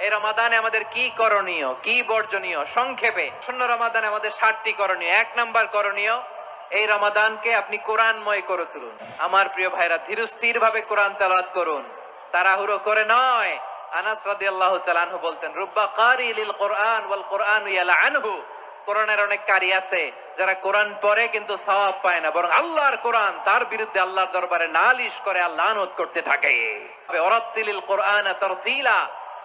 এই রমাদানে আমাদের কি করণীয়? কি বর্জনীয়? সংক্ষেপে, শূন্য রমাদানে আমাদের ষাটটি করণীয়। এক নাম্বার করণীয়, এই রমাদানকে আপনি কোরআনময় করে তুলুন। আমার প্রিয় ভাইরা ধীরস্থির ভাবে কোরআন তেলাওয়াত করুন। তাড়াহুড়ো করে নয়। আনাস বলতেন, রুব্বা কারি লিল কোরআন ওয়াল কোরআন কোরআনের অনেক কারি আছে, যারা কোরআন পড়ে কিন্তু সওয়াব পায় না, বরং আল্লাহর কোরআন, তার বিরুদ্ধে আল্লাহর দরবারে নালিশ করে আল্লাহ করতে থাকে। ওরাত্তিলিল কোরআন তারতিলা।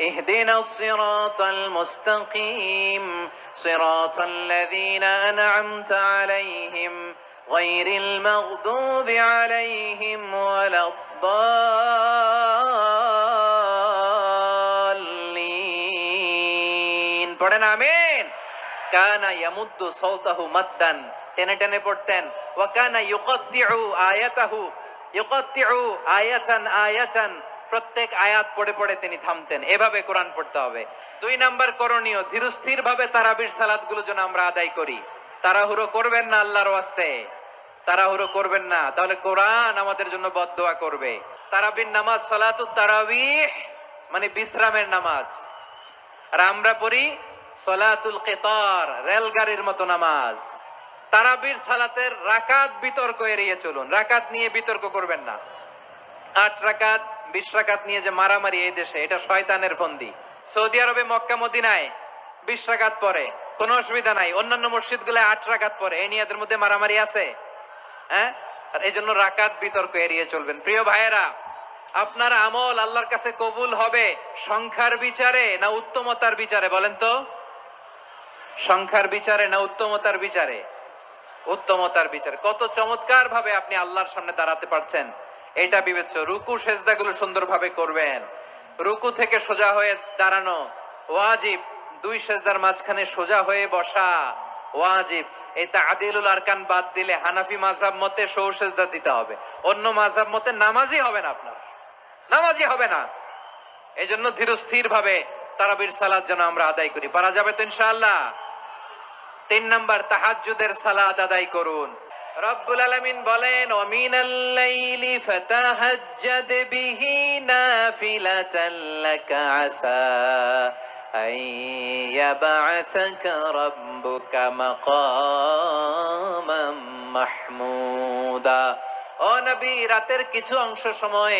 اهدنا الصراط المستقيم صراط الذين أنعمت عليهم غير المغضوب عليهم ولا الضالين পড়েন আমিন কানা ইয়ামুদ্দু সাওতাহু মাদ্দান টেনে টেনে পড়তেন ওয়া কানা ইউকাত্তিউ আয়াতাহু ইউকাত্তিউ আয়াতান আয়াতান প্রত্যেক আয়াত পড়ে পড়ে তিনি থামতেন। এভাবে কোরআন পড়তে হবে। দুই নাম্বার করণীয় ধীরস্থির ভাবে তারাবির সালাদগুলো যেন আমরা আদায় করি। তাড়াহুড়ো করবেন না আল্লাহর ওয়াস্তে। তাড়াহুড়ো করবেন না। তাহলে কোরআন আমাদের জন্য বদদোয়া করবে। তারাবির নামাজ সালাতু তারাবিহ মানে বিশ্রামের নামাজ। আর আমরা পড়ি সলাতুল কেতার, রেলগাড়ির মতো নামাজ। তারাবির সালাতের রাকাত বিতর্ক এড়িয়ে চলুন। রাকাত নিয়ে বিতর্ক করবেন না। আট রাকাত বিশ নিয়ে যে মারামারি এই দেশে, এটা শয়তানের ফন্দি। সৌদি আরবে মক্কা, মদিনায় বিশ পরে, কোনো অসুবিধা নাই। অন্যান্য মসজিদগুলো আট রাকাত পরে এই নিয়ে এদের মধ্যে মারামারি আছে। হ্যাঁ? আর এই জন্য রাকাত বিতর্ক এড়িয়ে চলবেন। প্রিয় ভাইয়েরা, আপনার আমল আল্লাহর কাছে কবুল হবে সংখ্যার বিচারে না উত্তমতার বিচারে, বলেন তো? সংখ্যার বিচারে না উত্তমতার বিচারে? উত্তমতার বিচারে। কত চমৎকার ভাবে আপনি আল্লাহর সামনে দাঁড়াতে পারছেন। এটা বিবেচ্য। রুকু সেজদাগুলো সুন্দরভাবে করবেন। রুকু থেকে সোজা হয়ে দাঁড়ানো। ওয়াজিব, দুই সেজদার মাঝখানে সোজা হয়ে বসা। ওয়াজিব, এই তাদিলুল আরকান বাদ দিলে হানাফি মাযহাব মতে সৌ সেজদা দিতে হবে। অন্য মাযহাব মতে নামাজই হবে না আপনার। নামাজই হবে না। এই জন্য ধীরস্থির ভাবে তারাবির সালাদ যেন আমরা আদায় করি। পারা যাবে তো ইনশাআল্লাহ। তিন নাম্বার, তাহাজ্জুদের সালাদ আদায় করুন। রব্বুল আলামিন বলেন অমিন আল্লাইলি ফাতাহাজ্জাদ বিহি নাফিলাতান লাকা আসা আন ইয়াবআসাকা রাব্বুকা মাকামাম মাহমুদা। ও নবী, রাতের কিছু অংশ সময়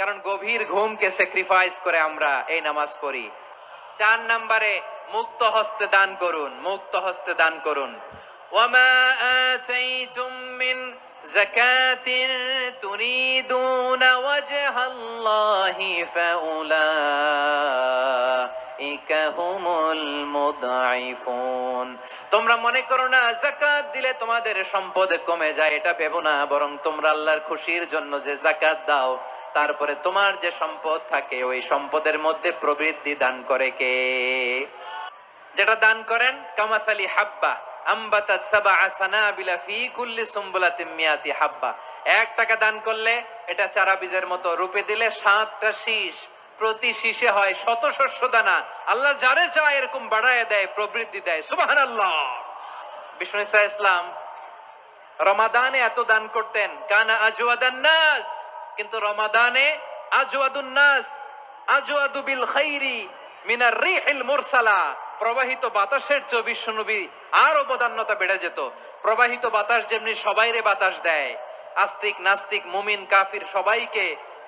কারণ গভীর ঘুমকে স্যাক্রিফাইস করে আমরা এই নামাজ পড়ি। চার নাম্বারে, মুক্ত হস্তে দান করুন, মুক্ত হস্তে দান করুন। মুদঈফুন তোমরা মনে করো না, জাকাত দিলে তোমাদের সম্পদ কমে যায়, এটা ভেবো না, বরং তোমরা আল্লাহর খুশির জন্য যে জাকাত দাও, তারপরে তোমার যে সম্পদ থাকে, ওই সম্পদের মধ্যে প্রবৃদ্ধি দান করে কে? যেটা দান করেন, কামাসালি হাব্বা আম্বাতাত সাবা সানাবিলা ফি কুল্লি সুম্বুলাতিন মিয়াতি হাব্বা। এক টাকা দান করলে, এটা চারা বীজের মতো রূপে দিলে সাতটা শীষ। প্রতি শীষে হয় শত শস্য দানা। আল্লাহ যারে চায় এরকম বাড়ায় দেয় প্রবৃদ্ধি দেয়। সুবহানাল্লাহ। বিষ্ণু ইসা ইসলাম রমাদানে এত দান করতেন। কানা আজওয়াদান নাস। কিন্তু রমাদানে আজওয়াদুন নাস। আজওয়াদু বিল খাইরি মিনার রিহিল মুরসালা। প্রবাহিত বাতাসের চেয়ে বিশ্বনবী আর অবদান্যতা বেড়ে যেত। প্রবাহিত বাতাস যেমনি সবাইরে বাতাস দেয়, আস্তিক নাস্তিক, মুমিন, কাফির সবাইকে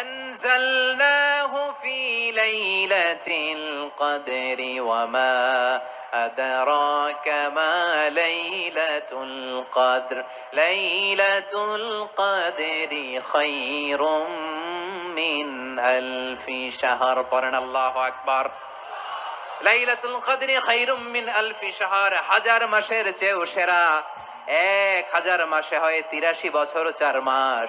أنزلناه في ليلة القدر وما أدراك ما ليلة القدر ليلة القدر خير من ألف شهر قرن الله أكبر লাইলাতুল কদরি খাইরুম মিন আলফি শাহর হাজার মাসের চেয়েও সেরা এক হাজার মাসে হয় তিরাশি বছর চার মাস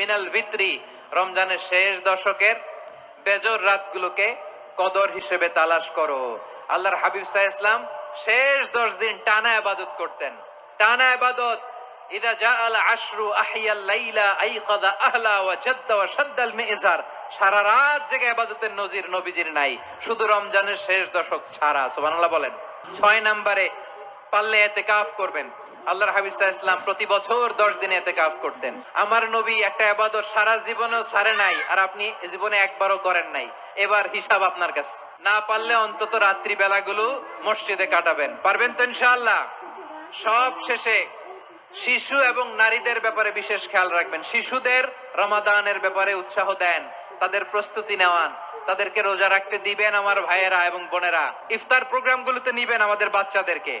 মিনাল ভিতরি রমজানের শেষ দশকের বেজর রাতগুলোকে কদর হিসেবে তালাশ করো। আল্লাহর হাবিব সাহ ইসলাম শেষ দশ দিন টানা আবাদত করতেন। টানা আবাদত ইদা জা আল আশরু লাইলা আহলা ওয়া জাদ্দা ওয়া শাদ্দাল মিজার। সারা রাত জেগে আবাদতের নজির নবীজির নাই। শুধু রমজানের শেষ দশক ছাড়া, সুবহানাল্লাহ বলেন। ছয় নম্বরে পারলে এতেকাফ করবেন। আল্লাহর হাবিব ইসলাম প্রতি বছর দশ দিনে এতেকাফ করতেন। আমার নবী একটা আবাদত সারা জীবনেও ছাড়ে নাই, আর আপনি জীবনে একবারও করেন নাই। এবার হিসাব আপনার কাছে। না পারলে অন্তত রাত্রি বেলাগুলো মসজিদে কাটাবেন। পারবেন তো ইনশাআল্লাহ? সব শেষে শিশু এবং নারীদের ব্যাপারে বিশেষ খেয়াল রাখবেন। শিশুদের রমাদানের ব্যাপারে উৎসাহ দেন, তাদের প্রস্তুতি নেওয়ান, তাদেরকে রোজা রাখতে দিবেন আমার ভাইয়েরা এবং বোনেরা। ইফতার প্রোগ্রামগুলোতে নিবেন আমাদের বাচ্চাদেরকে।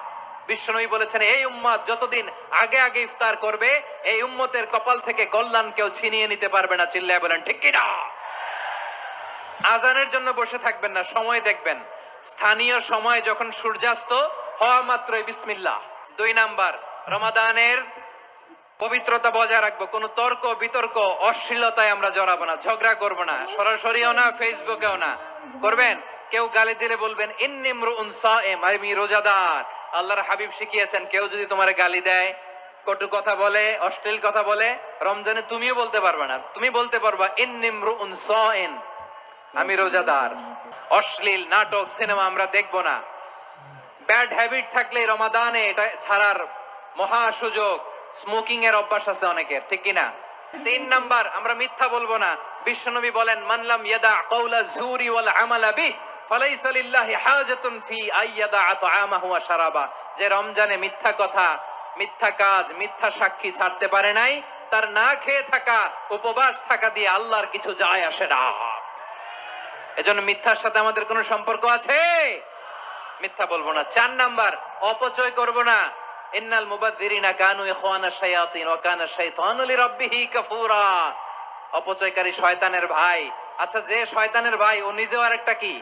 বিশ্বনবী বলেছেন, এই উম্মত যতদিন আগে আগে ইফতার করবে, এই উম্মতের কপাল থেকে কল্যাণ কেউ ছিনিয়ে নিতে পারবে না। চিল্লায় বলেন, ঠিক কিনা আজানের জন্য বসে থাকবেন না, সময় দেখবেন। স্থানীয় সময় যখন সূর্যাস্ত, হওয়া মাত্রই বিসমিল্লাহ। দুই নাম্বার, রমাদানের পবিত্রতা বজায় রাখব। কোনো তর্ক, বিতর্ক, অশ্লীলতায় আমরা জড়াবো না, ঝগড়া করব না, সরাসরিও না, ফেসবুকেও না। করবেন? কেউ গালি দিলে বলবেন ইন্নিমরু উনসাএম আমি রোজাদার। আল্লাহর হাবিব শিখিয়েছেন, কেউ যদি তোমার গালি দেয়, কটু কথা বলে, অশ্লীল কথা বলে, রমজানে তুমিও বলতে পারবে না। তুমি বলতে পারবা ইন্নিমরু উনসাএন আমি রোজাদার। অশ্লীল নাটক, সিনেমা আমরা দেখব না। ব্যাড হ্যাবিট থাকলে রমাদানে এটা ছাড়ার মহা সুযোগ। স্মোকিং এর অভ্যাস আছে অনেকের, ঠিক কিনা? তিন নাম্বার, আমরা মিথ্যা বলব না। বিশ্বনবী বলেন মানলাম ইয়াদা কওলা জুরি ওয়াল আমালা বিহ যে রমজানে মিথ্যা কথা, মিথ্যা কাজ, মিথ্যা সাক্ষী ছাড়তে পারে নাই, তার না খেয়ে থাকা, উপবাস থাকা দিয়ে আল্লাহর কিছু যায় আসে না। এজন্য মিথ্যার সাথে আমাদের কোনো সম্পর্ক আছে? মিথ্যা বলব না। চার নাম্বার, অপচয় করব না। ইন্নাল মুবাদদিরিনা কানু ইখওয়ানা শায়াতিন ওয়া কানা শাইতানু লিরাব্বিহি কাফুরা। অপচয়কারী শয়তানের ভাই। আচ্ছা যে শয়তানের ভাই, ও নিজেও আরেকটা কি?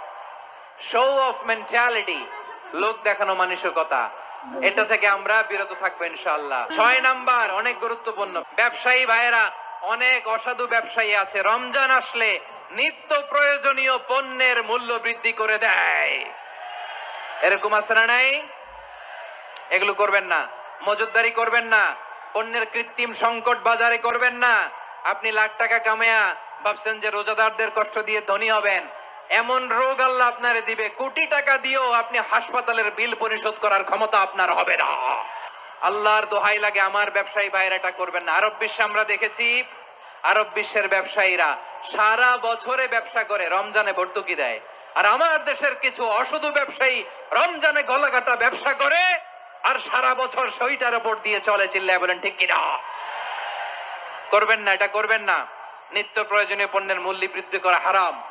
show off mentality লোক দেখানো মানসিকতা। এটা থেকে আমরা বিরত থাকব ইনশাআল্লাহ। ছয় নাম্বার, অনেক গুরুত্বপূর্ণ। ব্যবসায়ী ভাইয়েরা, অনেক অসাধু ব্যবসায়ী আছে। রমজান আসলে নিত্য প্রয়োজনীয় পণ্যের মূল্য বৃদ্ধি করে দেয়। এরকম আছে না নাই? এগুলো করবেন না। মজুদদারি করবেন না। পণ্যের কৃত্রিম সংকট বাজারে করবেন না। আপনি লাখ টাকা কামায়া ভাবছেন যে রোজাদারদের কষ্ট দিয়ে ধনী হবেন। এমন রোগ আল্লাহ আপনার দিবে, কোটি টাকা দিয়েও আপনি হাসপাতালের বিল পরিশোধ করার ক্ষমতা আপনার হবে না। আল্লাহর দোহাই লাগে, আমার ব্যবসায়ী ভাইয়েরা এটা করবেন না। আরব বিশ্বে আমরা দেখেছি, আরব বিশ্বের ব্যবসায়ীরা সারা বছরে ব্যবসা করে, রমজানে ভর্তুকি দেয়। আর আমার দেশের কিছু অসাধু ব্যবসায়ী রমজানে গলাকাটা ব্যবসা করে, আর সারা বছর সইটার ওপর দিয়ে চলে চিল্লায় বলেন, ঠিক কিনা? করবেন না, এটা করবেন না। নিত্য প্রয়োজনীয় পণ্যের মূল্য বৃদ্ধি করা হারাম।